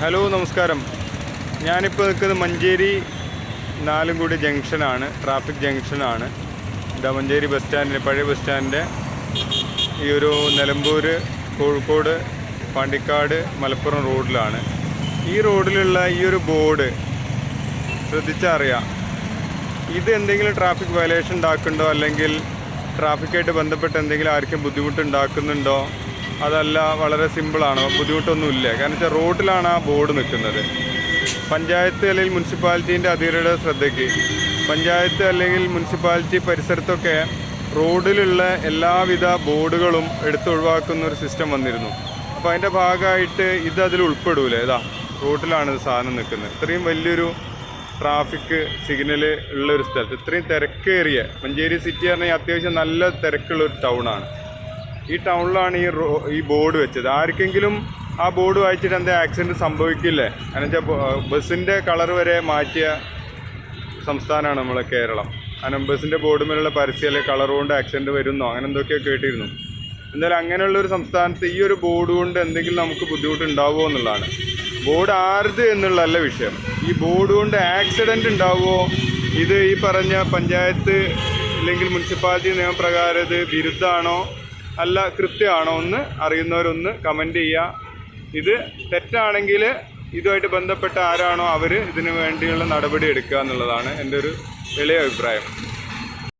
Hello നമസ്കാരം. ഞാനിപ്പോൾ നിൽക്കുന്നത് മഞ്ചേരി നാലുംകൂടി ജംഗ്ഷനാണ്. ട്രാഫിക് ജംഗ്ഷനാണ്. ഇതാ മഞ്ചേരി ബസ് സ്റ്റാൻഡിന്റെ പഴയ ബസ് സ്റ്റാൻഡിന്റെ ഈ ഒരു നിലമ്പൂർ കോഴിക്കോട് പാണ്ടിക്കാട് മലപ്പുറം റോഡിലാണ്. ഈ റോഡിലുള്ള ഈ ഒരു ബോർഡ് ശ്രദ്ധിച്ചറിയാം. ഇത് എന്തെങ്കിലും ട്രാഫിക് വയലേഷൻ ഉണ്ടാക്കുന്നുണ്ടോ? അല്ലെങ്കിൽ ട്രാഫിക്കായിട്ട് ബന്ധപ്പെട്ട് എന്തെങ്കിലും ആർക്കും ബുദ്ധിമുട്ട് ഉണ്ടാക്കുന്നുണ്ടോ അതല്ല വളരെ സിമ്പിളാണ് ബുദ്ധിമുട്ടൊന്നുമില്ല. കാരണം വെച്ചാൽ റോഡിലാണ് ആ ബോർഡ് നിൽക്കുന്നത്. പഞ്ചായത്ത് അല്ലെങ്കിൽ മുനിസിപ്പാലിറ്റീന്റെ അധികൃതരുടെ ശ്രദ്ധയ്ക്ക്. പഞ്ചായത്ത് അല്ലെങ്കിൽ മുനിസിപ്പാലിറ്റി പരിസരത്തൊക്കെ റോഡിലുള്ള എല്ലാവിധ ബോർഡുകളും എടുത്തൊഴിവാക്കുന്ന ഒരു സിസ്റ്റം വന്നിരുന്നു. അപ്പോൾ അതിന്റെ ഭാഗമായിട്ട് ഇത് അതിൽ ഉൾപ്പെടൂലേ. ഇതാ റോഡിലാണ് ഇത് സാധനം നിൽക്കുന്നത്. ഇത്രയും വലിയൊരു ട്രാഫിക് സിഗ്നൽ ഉള്ള ഒരു സ്ഥലത്ത്. ഇത്രയും തിരക്കേറിയ മഞ്ചേരി സിറ്റി പറഞ്ഞാൽ അത്യാവശ്യം നല്ല തിരക്കുള്ള ഒരു ടൗണാണ് ഈ ടൗണിലാണ് ഈ റോ ഈ ബോർഡ് വെച്ചത്. ആർക്കെങ്കിലും ആ ബോർഡ് വായിച്ചിട്ട് എന്താ ആക്സിഡന്റ് സംഭവിക്കില്ലേ? എന്നുവെച്ചാൽ വെച്ചാൽ ബസ്സിന്റെ കളർ വരെ മാറ്റിയ സംസ്ഥാനമാണ് നമ്മളെ കേരളം. കാരണം ബസ്സിന്റെ ബോർഡ് മേലുള്ള പരസ്യം അല്ലെങ്കിൽ കളർ കൊണ്ട് ആക്സിഡന്റ് വരുന്നോ? അങ്ങനെ എന്തൊക്കെയോ കേട്ടിരുന്നു. എന്തായാലും അങ്ങനെയുള്ള ഒരു സംസ്ഥാനത്ത് ഈ ഒരു ബോർഡ് കൊണ്ട് എന്തെങ്കിലും നമുക്ക് ബുദ്ധിമുട്ടുണ്ടാവുമോ എന്നുള്ളതാണ്. ബോർഡ് ആരുത് എന്നുള്ളതല്ല വിഷയം. ഈ ബോർഡ് കൊണ്ട് ആക്സിഡന്റ് ഉണ്ടാവുമോ ഇത് ഈ പറഞ്ഞ പഞ്ചായത്ത് അല്ലെങ്കിൽ മുനിസിപ്പാലിറ്റി നിയമപ്രകാരം ഇത് വിരുദ്ധമാണോ? അല്ല കൃത്യമാണോ എന്ന് അറിയുന്നവരൊന്ന് കമന്റ് ചെയ്യുക. ഇത് തെറ്റാണെങ്കിൽ ഇതുമായിട്ട് ബന്ധപ്പെട്ട ആരാണോ അവർ ഇതിനു വേണ്ടിയുള്ള നടപടി എടുക്കുക എന്നുള്ളതാണ് എന്റെ ഒരു എളിയ അഭിപ്രായം.